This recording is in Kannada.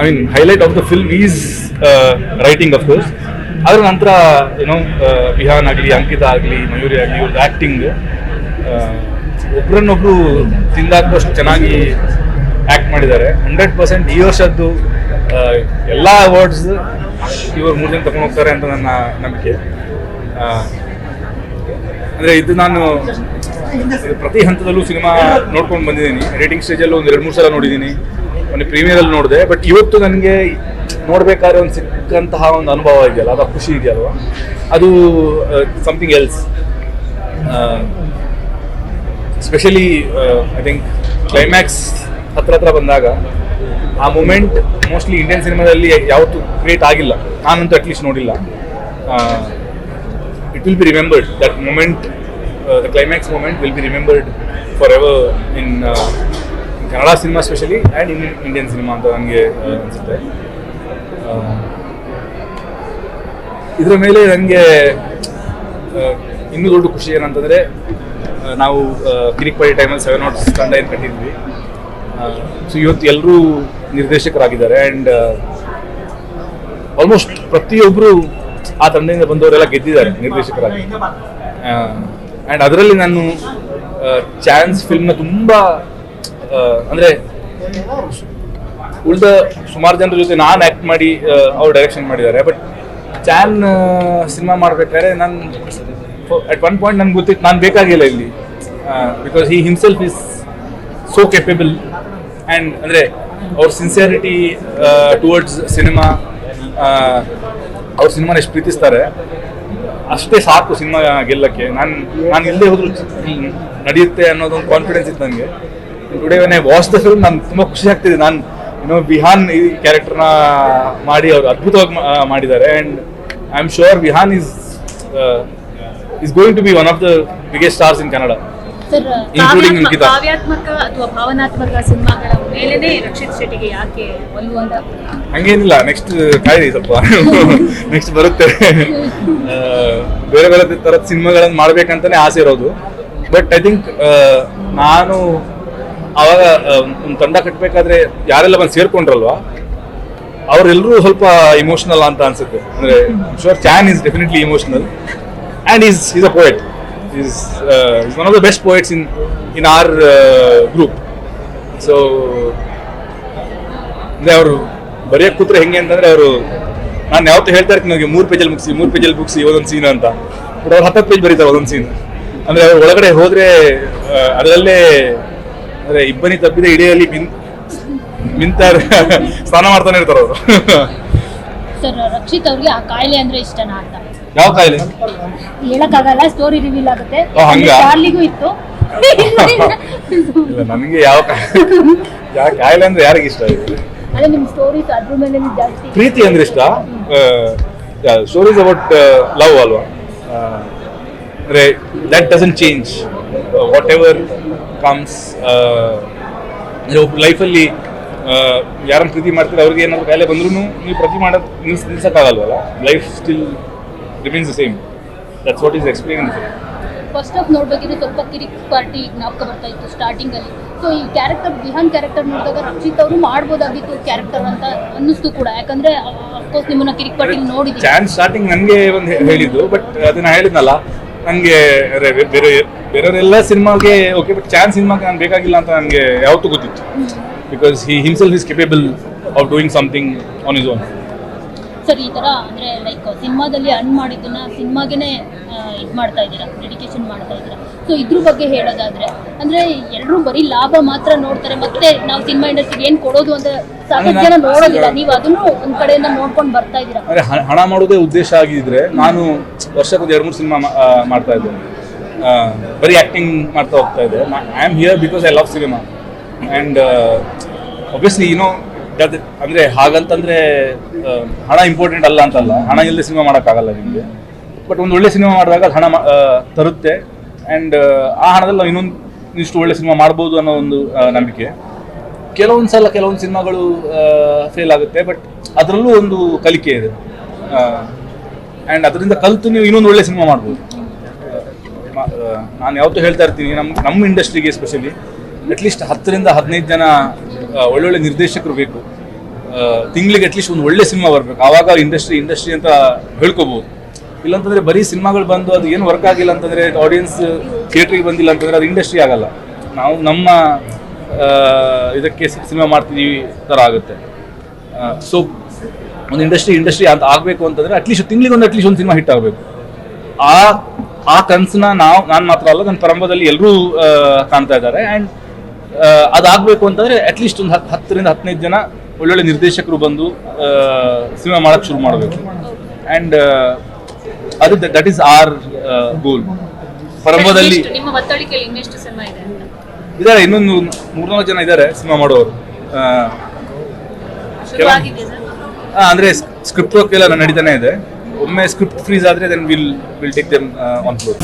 I mean highlight of the film is writing of course ಅದರ ನಂತರ ಏನೋ ವಿಹಾನ್ ಆಗಲಿ ಅಂಕಿತಾ ಆಗಲಿ ಮಯೂರಿ ಆಗಲಿ ಇವ್ರದ್ದು ಆ್ಯಕ್ಟಿಂಗ್ ಒಬ್ರನ್ನೊಬ್ರು ತಿಂದಾಕುವಷ್ಟು ಚೆನ್ನಾಗಿ ಆ್ಯಕ್ಟ್ ಮಾಡಿದ್ದಾರೆ. ಹಂಡ್ರೆಡ್ ಪರ್ಸೆಂಟ್ ಈ ವರ್ಷದ್ದು ಆ, ಎಲ್ಲ ಅವಾರ್ಡ್ಸ್ ಇವರು ಮೂರು ಜನ ತಗೊಂಡು ಹೋಗ್ತಾರೆ ಅಂತ ನನ್ನ ನಂಬಿಕೆ. ಅಂದ್ರೆ ಇದು ನಾನು ಪ್ರತಿ ಹಂತದಲ್ಲೂ ಸಿನಿಮಾ ನೋಡ್ಕೊಂಡು ಬಂದಿದ್ದೀನಿ. ರೇಟಿಂಗ್ ಸ್ಟೇಜಲ್ಲೂ ಒಂದು ಎರಡು ಮೂರು ಸಲ ನೋಡಿದ್ದೀನಿ. ಒಂದು ಪ್ರೀಮಿಯರಲ್ಲಿ ನೋಡಿದೆ ಬಟ್ ಇವತ್ತು ನನಗೆ ನೋಡ್ಬೇಕಾದ್ರೆ ಒಂದು ಸಿಕ್ಕಂತಹ ಒಂದು ಅನುಭವ ಇದೆಯಲ್ಲ ಅದು ಖುಷಿ ಇದೆಯಲ್ವ? ಅದು something else specially I think climax ಹತ್ರ ಹತ್ರ ಬಂದಾಗ ಆ ಮೂಮೆಂಟ್ ಮೋಸ್ಟ್ಲಿ ಇಂಡಿಯನ್ ಸಿನಿಮಾದಲ್ಲಿ ಯಾವತ್ತೂ ಕ್ರಿಯೇಟ್ ಆಗಿಲ್ಲ. ನಾನಂತೂ ಅಟ್ಲೀಸ್ಟ್ ನೋಡಿಲ್ಲ. It will be remembered that moment the climax moment will be remembered forever in, uh, cinema specially and in Indian cinema ಅಂತ ನನಗೆ ಅನಿಸುತ್ತೆ. ಇದರ ಮೇಲೆ ನನಗೆ ಇನ್ನೂ ದೊಡ್ಡ ಖುಷಿ ಏನಂತಂದರೆ ನಾವು ಕಿರಿಕ್ಪಾಡಿ ಟೈಮಲ್ಲಿ ಸೆವೆನ್ ನಾಟ್ಸ್ ತಂಡ ಏನು ಕಟ್ಟಿದ್ವಿ. ಸೊ ಇವತ್ತು ಎಲ್ಲರೂ ನಿರ್ದೇಶಕರಾಗಿದ್ದಾರೆ ಆ್ಯಂಡ್ ಆಲ್ಮೋಸ್ಟ್ ಪ್ರತಿಯೊಬ್ಬರು ಆ ತಂಡದಿಂದ ಬಂದವರೆಲ್ಲ ಗೆದ್ದಿದ್ದಾರೆ ನಿರ್ದೇಶಕರಾಗಿ. ಆ್ಯಂಡ್ ಅದರಲ್ಲಿ ನಾನು ಚಾನ್ಸ್ ಫಿಲ್ಮ್ನ ತುಂಬ ಅಂದರೆ ಉಳಿದ ಸುಮಾರು ಜನರ ಜೊತೆ ನಾನು ಆ್ಯಕ್ಟ್ ಮಾಡಿ ಅವ್ರು ಡೈರೆಕ್ಷನ್ ಮಾಡಿದ್ದಾರೆ. ಬಟ್ ಚಾನ್ ಸಿನಿಮಾ ಮಾಡ್ಬೇಕಾದ್ರೆ ನಾನು ಅಟ್ ಒನ್ ಪಾಯಿಂಟ್ ನನ್ಗೆ ಗೊತ್ತಿತ್ತು ನಾನು ಬೇಕಾಗಿಲ್ಲ ಇಲ್ಲಿ. Because he himself is so capable and ಅಂದರೆ ಅವ್ರ ಸಿನ್ಸಿಯರಿಟಿ ಟುವರ್ಡ್ಸ್ ಸಿನಿಮಾ ಅವ್ರ ಸಿನಿಮಾನ ಎಷ್ಟು ಪ್ರೀತಿಸ್ತಾರೆ. ಅಷ್ಟೇ ಸಾಕು ಸಿನಿಮಾ ಗೆಲ್ಲಕ್ಕೆ. ನಾನು ನಾನು ಇಲ್ಲದೆ ಹೋದ್ರು ನಡೆಯುತ್ತೆ ಅನ್ನೋದೊಂದು ಕಾನ್ಫಿಡೆನ್ಸ್ ಇತ್ತು ನನಗೆ. Today when I watch the film ನಾನು ತುಂಬ ಖುಷಿ ಆಗ್ತಿದೆ. ನಾನು ಏನೋ ವಿಹಾನ್ ಈ ಕ್ಯಾರೆಕ್ಟರ್ನ ಮಾಡಿ ಅವರು ಅದ್ಭುತವಾಗಿ ಮಾಡಿದ್ದಾರೆ. And I am sure Vihan is is going to be one of the biggest stars in Kannada ಕಾವ್ಯಾತ್ಮ- ಅಂಕಿತಾ. ಕಾವ್ಯಾತ್ಮಕ ಅಥವಾ ಭಾವನಾತ್ಮಕ ಸಿನಿಮಾಗಳ ಮೇಲೇನೆ ರಕ್ಷಿತ್ ಶೆಟ್ಟಿಗೆ ಯಾಕೆ ಒಲ್ವು ಅಂತ ಹಂಗೇನಿಲ್ಲ. ನೆಕ್ಸ್ಟ್ ಕಾಯಿರಿ ಸ್ವಲ್ಪ. ನೆಕ್ಸ್ಟ್ ಬರುತ್ತೆ. ಆ, ಬೇರೆ ಬೇರೆ ಥರದ ಸಿನಿಮಾಗಳನ್ನು ಮಾಡ್ಬೇಕಂತಾನೆ ಆಸೆ ಇರೋದು. ಬಟ್ ಐ ಥಿಂಕ್ ನಾನು ಅವಾಗ ಒಂದು ತಂಡ ಕಟ್ಟಬೇಕಾದ್ರೆ ಯಾರೆಲ್ಲ ಬಂದು ಸೇರ್ಕೊಂಡ್ರಲ್ವಾ? ಅವರೆಲ್ಲರೂ ಸ್ವಲ್ಪ ಇಮೋಷನಲ್ ಅಂತ ಅನ್ಸುತ್ತೆ. ಅಂದ್ರೆ sure Chan is definitely emotional and is is a poet is is one of the best poets in in our group so ಅಂದರೆ ಅವರು ಬರೆಯೋಕ್ಕೆ ಕೂತ್ರೆ ಹೆಂಗೆ ಅಂತಂದರೆ ಅವರು, ನಾನು ಯಾವತ್ತೂ ಹೇಳ್ತಾ ಇರ್ತೀನಿ ನನಗೆ ಮೂರು ಪೇಜಲ್ಲಿ ಮುಗಿಸಿ, ಮೂರು ಪೇಜಲ್ಲಿ ಮುಗಿಸಿ ಒಂದೊಂದು ಸೀನ್ ಅಂತ. ಬಟ್ ಅವ್ರು ಹತ್ತು ಪೇಜ್ ಬರೀತಾರೆ ಒಂದೊಂದು ಸೀನ್ ಅಂದರೆ ಅವ್ರು ಒಳಗಡೆ ಹೋದರೆ ಅದರಲ್ಲೇ ಅಂದ್ರೆ ಇಬ್ಬನಿ ತಪ್ಪಿದ ಇಡೆಯಲ್ಲಿ ಮಿನ್ ಮಿಂತ ಸ್ನಾನ ಮಾಡ್ತಾನೆ ಇರ್ತಾರೆ ಅವರು. ಸರ್ ರಕ್ಷಿತ್ ಅವ್ರಿಗೆ ಆ ಕಾಯಿಲೆ ಅಂದ್ರೆ ಇಷ್ಟನಾ ಅಂತ. ಯಾವ ಕಾಯಿಲೆ? ಹೇಳಕ್ಕಾಗಲ್ಲ ಸ್ಟೋರಿ ರಿವೀಲ್ ಆಗುತ್ತೆ. ಓ, ಹಂಗಾ? ಚಾರ್ಲಿಗೂ ಇತ್ತು. ಇಲ್ಲ ನನಗೆ ಯಾವ ಕಾಯಿಲೆ ಯಾವ ಕಾಯಿಲೆ ಅಂದ್ರೆ ಯಾರಿಗೆ ಇಷ್ಟ ಇದೆ? ಅದೇ ನಿಮ್ ಸ್ಟೋರೀಸ್ ಅದ್ರ ಮೇಲೆ ಜಾಸ್ತಿ. ಪ್ರೀತಿ ಅಂದ್ರೆ ಇಷ್ಟ? ಸ್ಟೋರೀಸ್ ಅಬೌಟ್ ಲವ್ ಅಲ್ವಾ? ಆ, ಅಂದ್ರೆ that doesn't change whatever comes ಲೈಫಲ್ಲಿ ಯಾರನ್ನು ಪ್ರೀತಿ ಮಾಡ್ತಾರೆ ಅವ್ರಿಗೆ ಏನಾದ್ರು ಕಾಯಿಲೆ ಬಂದ್ರೂ ನೀವು ಪ್ರತಿ ಮಾಡೋದು ನಿಲ್ಸ್ ನಿಲ್ಸೋಕ್ಕಾಗಲ್ವಲ್ಲ? Life still remains the same that's what is experience first of ನೋಡ್ಬೇಕಿದ್ರೆ ಸ್ವಲ್ಪ ಕಿರಿಕ್ ಪಾರ್ಟಿ ಜ್ಞಾಪಕ ಬರ್ತಾ ಇತ್ತು ಸ್ಟಾರ್ಟಿಂಗ್ ಅಲ್ಲಿ. ಸೊ ಈ ಕ್ಯಾರೆಕ್ಟರ್ ಬಿಹಾನ್ ಕ್ಯಾರೆಕ್ಟರ್ ನೋಡಿದಾಗ ರಕ್ಷಿತ್ ಅವರು ಮಾಡ್ಬೋದಾಗಿತ್ತು ಕ್ಯಾರೆಕ್ಟರ್ ಅಂತ ಅನ್ನಿಸ್ತು ಕೂಡ. ಯಾಕಂದ್ರೆ ಅಫ್ಕೋರ್ಸ್ ನಿಮ್ಮನ್ನ ಕಿರಿಕ್ ಪಾರ್ಟಿ ನೋಡಿದ್ದೀನಿ. ಚಾನ್ಸ್ ಸ್ಟಾರ್ಟಿಂಗ್ ನನಗೆ ಒಂದು ಹೇಳಿದ್ದು ಬಟ್ ಅದನ್ನ ಹೇಳಿದ್ನಲ್ಲ ನನಗೆ ಬೇರೆ, ಬೇರೆಯವರೆಲ್ಲ ಸಿನಿಮಾಗೆ ಓಕೆ ಬಟ್ ಚಾನ್ಸ್ ಸಿನಿಮಾಗೆ ನಾನು ಬೇಕಾಗಿಲ್ಲ ಅಂತ ನನಗೆ ಯಾವತ್ತೂ ಗೊತ್ತಿತ್ತು. Because he himself is capable of doing something on his own sir ಈ ಥರ ಅಂದರೆ ಲೈಕ್ ಸಿನಿಮಾದಲ್ಲಿ ಅರ್ನ್ ಮಾಡಿದ್ದನ್ನ ಸಿನಿಮಾಗೆ ಇದು ಮಾಡ್ತಾ ಇದ್ದೀರಾ? ಡೆಡಿಕೇಶನ್ ಮಾಡ್ತಾ ಇದ್ದೀರಾ? ಸೊ ಇದ್ರ ಬಗ್ಗೆ ಹೇಳೋದಾದ್ರೆ, ಅಂದ್ರೆ ಎಲ್ಲರೂ ಬರೀ ಲಾಭ ಮಾತ್ರ ನೋಡ್ತಾರೆ, ಮತ್ತೆ ನಾವು ಸಿನಿಮಾ ಇಂಡಸ್ಟ್ರಿಗೆ ಏನು ಕೊಡೋದು ಅಂತ ಸಾಕಷ್ಟು ಜನ ನೋಡೋದಿಲ್ಲ. ನೀವು ಅದನ್ನು ಒಂದ್ ಕಡೆಯಿಂದ ನೋಡ್ಕೊಂಡು ಬರ್ತಾ ಇದ್ದೀರಾ? ಅಂದರೆ ಹಣ ಮಾಡೋದೇ ಉದ್ದೇಶ ಆಗಿದ್ರೆ ನಾನು ವರ್ಷಕ್ಕೊಂದು ಎರಡು ಮೂರು ಸಿನಿಮಾ ಮಾಡ್ತಾ ಇದ್ದೆ ಆ, ಬರೀ ಆಕ್ಟಿಂಗ್ ಮಾಡ್ತಾ ಹೋಗ್ತಾ ಇದ್ದೆ. I am here because I love cinema and obviously ಏನೋ ಅಂದರೆ ಹಾಗಂತಂದರೆ ಹಣ ಇಂಪಾರ್ಟೆಂಟ್ ಅಲ್ಲ ಅಂತಲ್ಲ. ಹಣ ಇಲ್ಲದೆ ಸಿನಿಮಾ ಮಾಡೋಕ್ಕಾಗಲ್ಲ ನಿಮಗೆ. ಬಟ್ ಒಂದು ಒಳ್ಳೆ ಸಿನಿಮಾ ಮಾಡಿದಾಗ ಅದು ಹಣ ಮಾ- ಆ, ತರುತ್ತೆ. ಆ್ಯಂಡ್ ಆ ಹಣದಲ್ಲಿ ನಾವು ಇನ್ನೊಂದು ಇಷ್ಟು ಒಳ್ಳೆ ಸಿನಿಮಾ ಮಾಡ್ಬೋದು ಅನ್ನೋ ಒಂದು ಆ, ನಂಬಿಕೆ. ಕೆಲವೊಂದು ಸಲ ಕೆಲವೊಂದು ಸಿನಿಮಾಗಳು ಫೇಲ್ ಆಗುತ್ತೆ ಬಟ್ ಅದರಲ್ಲೂ ಒಂದು ಕಲಿಕೆ ಇದೆ. ಆ್ಯಂಡ್ ಅದರಿಂದ ಕಲಿತು ನೀವು ಇನ್ನೊಂದು ಒಳ್ಳೆ ಸಿನಿಮಾ ಮಾಡ್ಬೋದು. ನಾನು ಯಾವತ್ತೂ ಹೇಳ್ತಾ ಇರ್ತೀನಿ ನಮ್ಮ ನಮ್ಮ ಇಂಡಸ್ಟ್ರಿಗೆ ಎಸ್ಪೆಷಲಿ ಅಟ್ಲೀಸ್ಟ್ ಹತ್ತರಿಂದ ಹದಿನೈದು ಜನ ಒಳ್ಳೊಳ್ಳೆ ನಿರ್ದೇಶಕರು ಬೇಕು. ತಿಂಗಳಿಗೆ ಅಟ್ಲೀಸ್ಟ್ ಒಂದು ಒಳ್ಳೆ ಸಿನಿಮಾ ಬರಬೇಕು. ಆವಾಗ ಇಂಡಸ್ಟ್ರಿ ಇಂಡಸ್ಟ್ರಿ ಅಂತ ಹೇಳ್ಕೋಬಹುದು ಇಲ್ಲಾಂತಂದ್ರೆ ಬರೀ ಸಿನಿಮಾಗಳು ಬಂದು ಅದು ಏನು ವರ್ಕ್ ಆಗಿಲ್ಲ ಅಂತಂದ್ರೆ ಆಡಿಯನ್ಸ್ ಥಿಯೇಟ್ರಿಗೆ ಬಂದಿಲ್ಲ ಅಂತಂದ್ರೆ ಅದು ಇಂಡಸ್ಟ್ರಿ ಆಗಲ್ಲ. ನಾವು ನಮ್ಮ ಇದಕ್ಕೆ ಸಿನಿಮಾ ಮಾಡ್ತಿದ್ದೀವಿ ಥರ ಆಗುತ್ತೆ. ಸೊ ಒಂದು ಇಂಡಸ್ಟ್ರಿ ಇಂಡಸ್ಟ್ರಿ ಅಂತ ಆಗಬೇಕು ಅಂತಂದರೆ ಅಟ್ಲೀಸ್ಟ್ ತಿಂಗಳಿಗೆ ಒಂದು ಅಟ್ಲೀಸ್ಟ್ ಒಂದು ಸಿನಿಮಾ ಹಿಟ್ ಆಗಬೇಕು. ಆ ಆ ಕನಸನ್ನ ನಾವು ನಾನು ಮಾತ್ರ ಅಲ್ಲ ನನ್ನ ಪರಂಬದಲ್ಲಿ ಎಲ್ಲರೂ ಕಾಣ್ತಾ ಇದ್ದಾರೆ. ಆ್ಯಂಡ್ ಅದಾಗಬೇಕು ಅಂತಂದರೆ ಅಟ್ಲೀಸ್ಟ್ ಒಂದು ಹತ್ತು ಹತ್ತರಿಂದ ಹದಿನೈದು ಜನ ಒಳ್ಳೊಳ್ಳೆ ನಿರ್ದೇಶಕರು ಬಂದು ಸಿನಿಮಾ ಮಾಡೋಕ್ಕೆ ಶುರು ಮಾಡಬೇಕು. ಆ್ಯಂಡ್ ಅದು ದಟ್ ಈಸ್ ಆರ್ ಗೋಲ್ ಪರಂಬದಲ್ಲಿ ಇದ್ದಾರೆ ಇನ್ನೊಂದು ಮೂರ್ನಾಲ್ಕು ಜನ ಇದ್ದಾರೆ ಸಿನಿಮಾ ಮಾಡೋರು. ಆ, ಅಂದ್ರೆ ಸ್ಕ್ರಿಪ್ಟ್ ವರ್ಕ್ ಎಲ್ಲ ನಡೀತಾನೆ ಇದೆ. ಒಮ್ಮೆ ಸ್ಕ್ರಿಪ್ಟ್ ಫ್ರೀಸ್ ಆದ್ರೆ then will will take them on floor